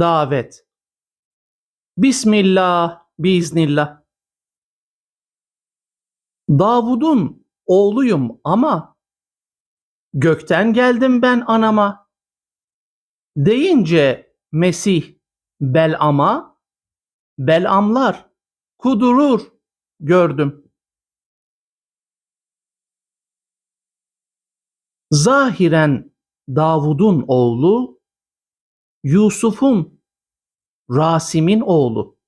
Davet. Bismillah, biiznillah. Davud'un oğluyum ama gökten geldim ben anama. Deyince Mesih Bel'am'a Bel'amlar kudurur gördüm. Zahiren Davud'un oğlu Yusuf'un Rasim'in oğlu.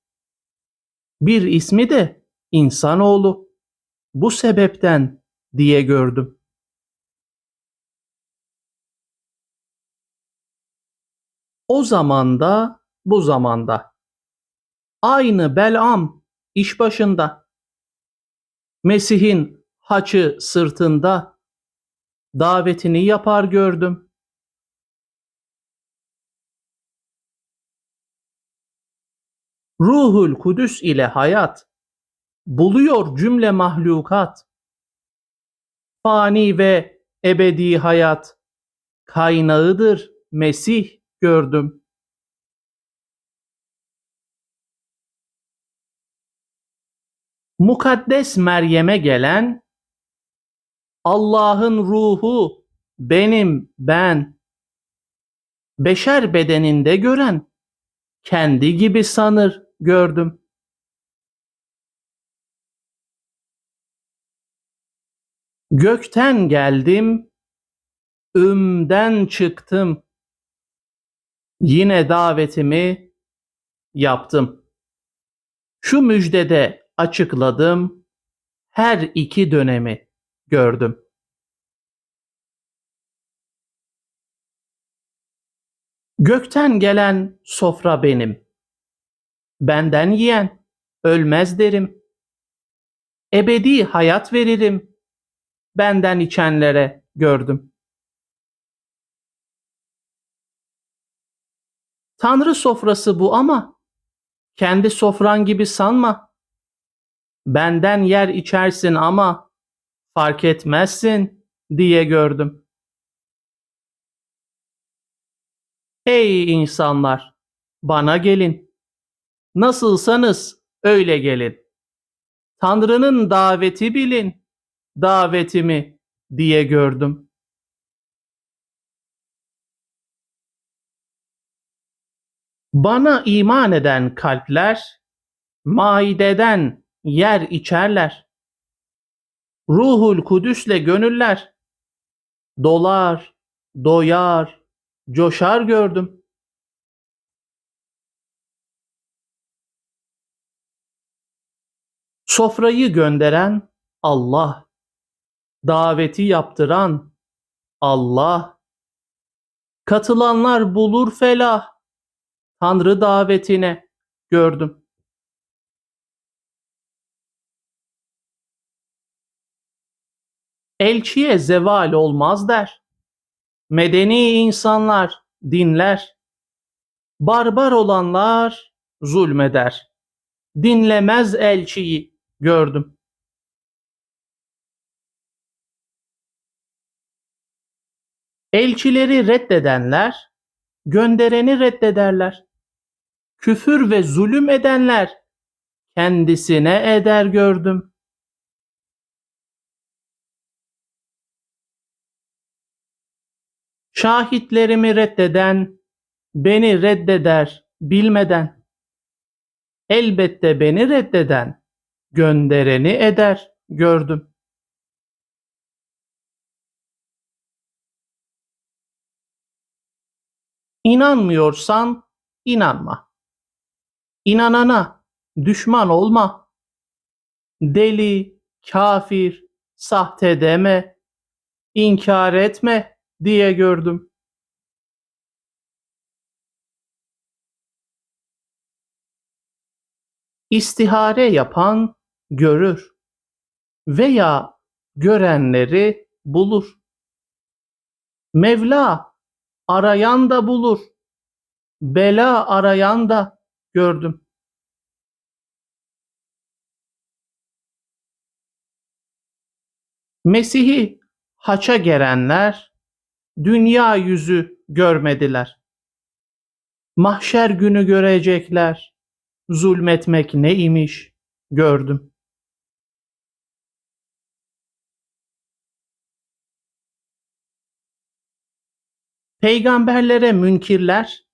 Bir ismi de insanoğlu. Bu sebepten diye gördüm. O zamanda bu zamanda aynı Bel'am iş başında. Mesih'in haçı sırtında davetini yapar gördüm. Ruhul Kudüs ile hayat buluyor cümle mahlukat. Fani ve ebedi hayat kaynağıdır Mesih gördüm. Mukaddes Meryem'e gelen Allah'ın ruhu benim ben beşer bedeninde gören kendi gibi sanır gördüm. Gökten geldim, ümden çıktım. Yine davetimi yaptım. Şu müjdede açıkladım, her iki dönemi gördüm. Gökten gelen sofra benim. Benden yiyen ölmez derim. Ebedi hayat veririm. Benden içenlere gördüm. Tanrı sofrası bu ama kendi sofran gibi sanma. Benden yer içersin ama fark etmezsin diye gördüm. Ey insanlar, bana gelin. Nasılsanız öyle gelin. Tanrı'nın daveti bilin, davetimi diye gördüm. Bana iman eden kalpler, maideden yer içerler. Ruhul Kudüs'le gönüller, dolar, doyar, coşar gördüm. Sofrayı gönderen Allah, daveti yaptıran Allah, katılanlar bulur felah, Tanrı davetine gördüm. Elçiye zeval olmaz der. Medeni insanlar dinler. Barbar olanlar zulmeder. Dinlemez elçiyi gördüm. Elçileri reddedenler göndereni reddederler. Küfür ve zulüm edenler kendisine eder gördüm. Şahitlerimi reddeden beni reddeder bilmeden. Elbette beni reddeden göndereni eder gördüm. İnanmıyorsan inanma. İnanana düşman olma. Deli, kafir, sahte deme, inkar etme diye gördüm. İstihare yapan görür veya görenleri bulur. Mevla arayan da bulur. Bela arayan da gördüm. Mesih'i haça gerenler dünya yüzü görmediler. Mahşer günü görecekler. Zulmetmek ne imiş gördüm. Peygamberlere münkirler,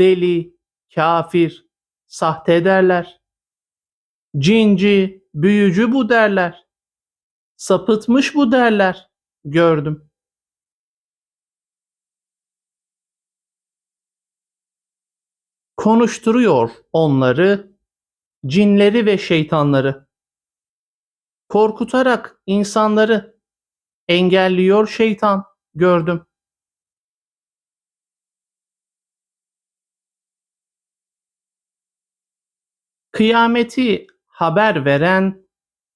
deli, kafir, sahte derler. Cinci, büyücü bu derler. Sapıtmış bu derler. Gördüm. Konuşturuyor onları, cinleri ve şeytanları. Korkutarak insanları engelliyor şeytan. Gördüm. Kıyameti haber veren,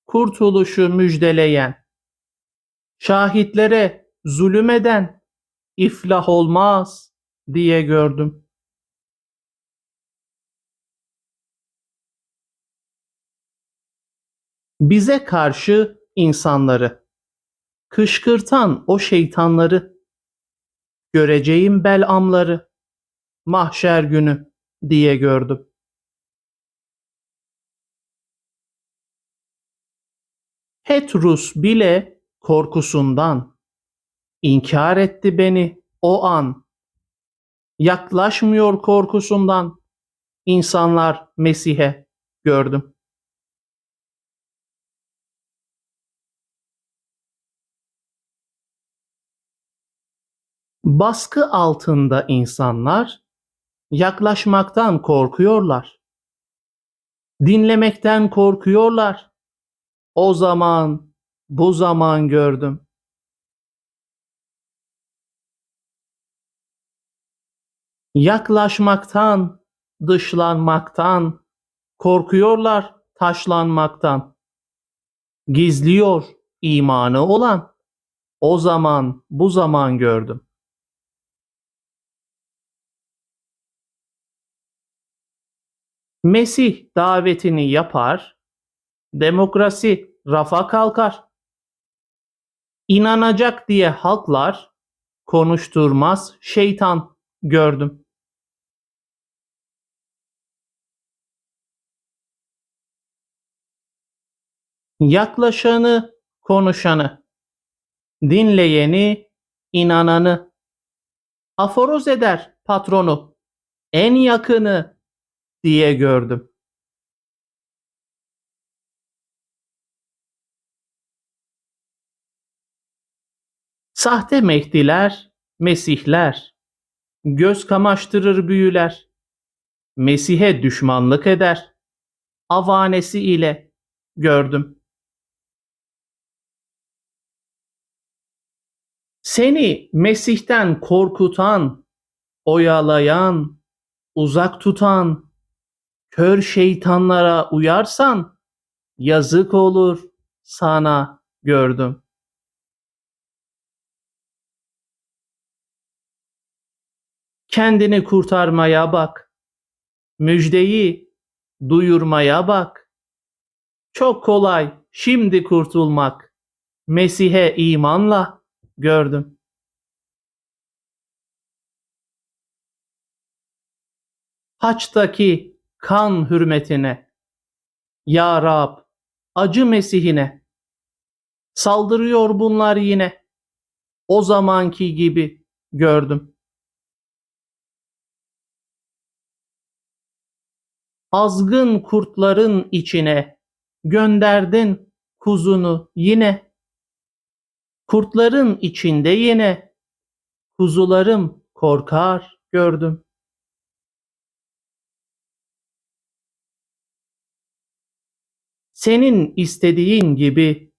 kurtuluşu müjdeleyen, şahitlere zulüm eden iflah olmaz diye gördüm. Bize karşı insanları, kışkırtan o şeytanları, göreceğim belamları, mahşer günü diye gördüm. Petrus bile korkusundan inkar etti beni o an. Yaklaşmıyor korkusundan insanlar Mesih'e gördüm. Baskı altında insanlar yaklaşmaktan korkuyorlar. Dinlemekten korkuyorlar. O zaman, bu zaman gördüm. Yaklaşmaktan, dışlanmaktan, korkuyorlar taşlanmaktan. Gizliyor imanı olan. O zaman, bu zaman gördüm. Mesih davetini yapar, demokrasi rafa kalkar. İnanacak diye halklar konuşturmaz şeytan gördüm. Yaklaşanı, konuşanı, dinleyeni, inananı, aforoz eder patronu, en yakını diye gördüm. Sahte Mehdiler, Mesihler, göz kamaştırır büyüler, Mesih'e düşmanlık eder, avanesi ile gördüm. Seni Mesih'ten korkutan, oyalayan, uzak tutan, kör şeytanlara uyarsan, yazık olur sana gördüm. Kendini kurtarmaya bak. Müjdeyi duyurmaya bak. Çok kolay şimdi kurtulmak. Mesih'e imanla gördüm. Haçtaki kan hürmetine. Ya Rab, acı Mesih'ine. Saldırıyor bunlar yine. O zamanki gibi gördüm. Azgın kurtların içine gönderdin kuzunu yine. Kurtların içinde yine kuzularım korkar gördüm. Senin istediğin gibi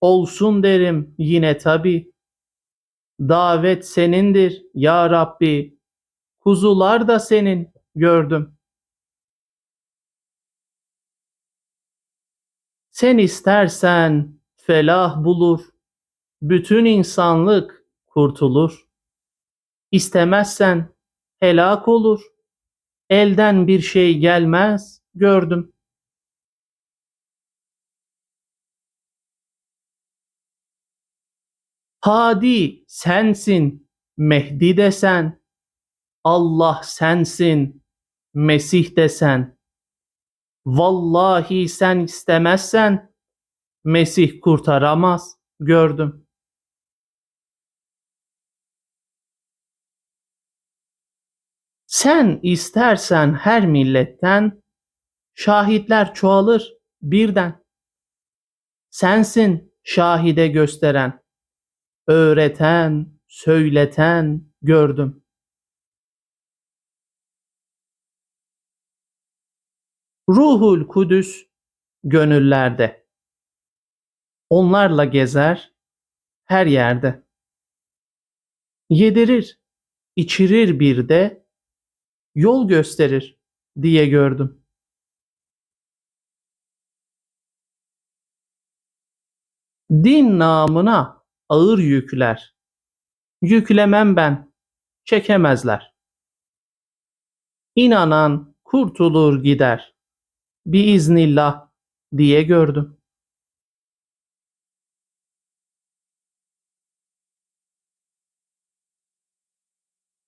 olsun derim yine tabi. Davet senindir ya Rabbi. Kuzular da senin gördüm. Sen istersen felah bulur, bütün insanlık kurtulur. İstemezsen helak olur, elden bir şey gelmez gördüm. Hadi sensin, Mehdi de sen, Allah sensin, Mesih desen. Vallahi sen istemezsen Mesih kurtaramaz gördüm. Sen istersen her milletten şahitler çoğalır birden. Sensin şahide gösteren, öğreten, söyleten gördüm. Ruhul Kudüs gönüllerde. Onlarla gezer her yerde. Yedirir, içirir bir de yol gösterir diye gördüm. Din namına ağır yükler. Yüklemem ben, çekemezler. İnanan kurtulur gider. Biiznillah diye gördüm.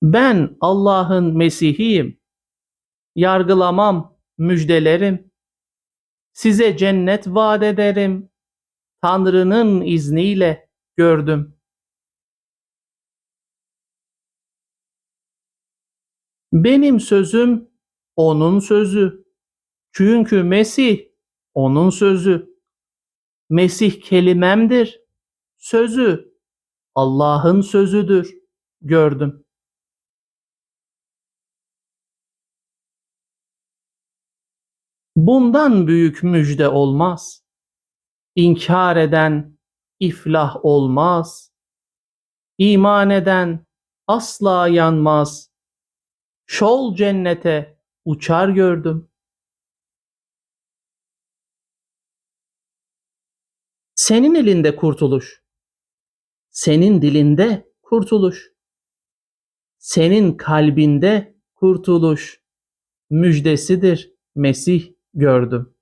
Ben Allah'ın Mesihiyim. Yargılamam, müjdelerim. Size cennet vaat ederim. Tanrı'nın izniyle gördüm. Benim sözüm onun sözü. Çünkü Mesih onun sözü. Mesih kelimemdir. Sözü Allah'ın sözüdür. Gördüm. Bundan büyük müjde olmaz. İnkar eden iflah olmaz. İman eden asla yanmaz. Şol cennete uçar gördüm. Senin elinde kurtuluş. Senin dilinde kurtuluş. Senin kalbinde kurtuluş. Müjdesidir Mesih gördüm.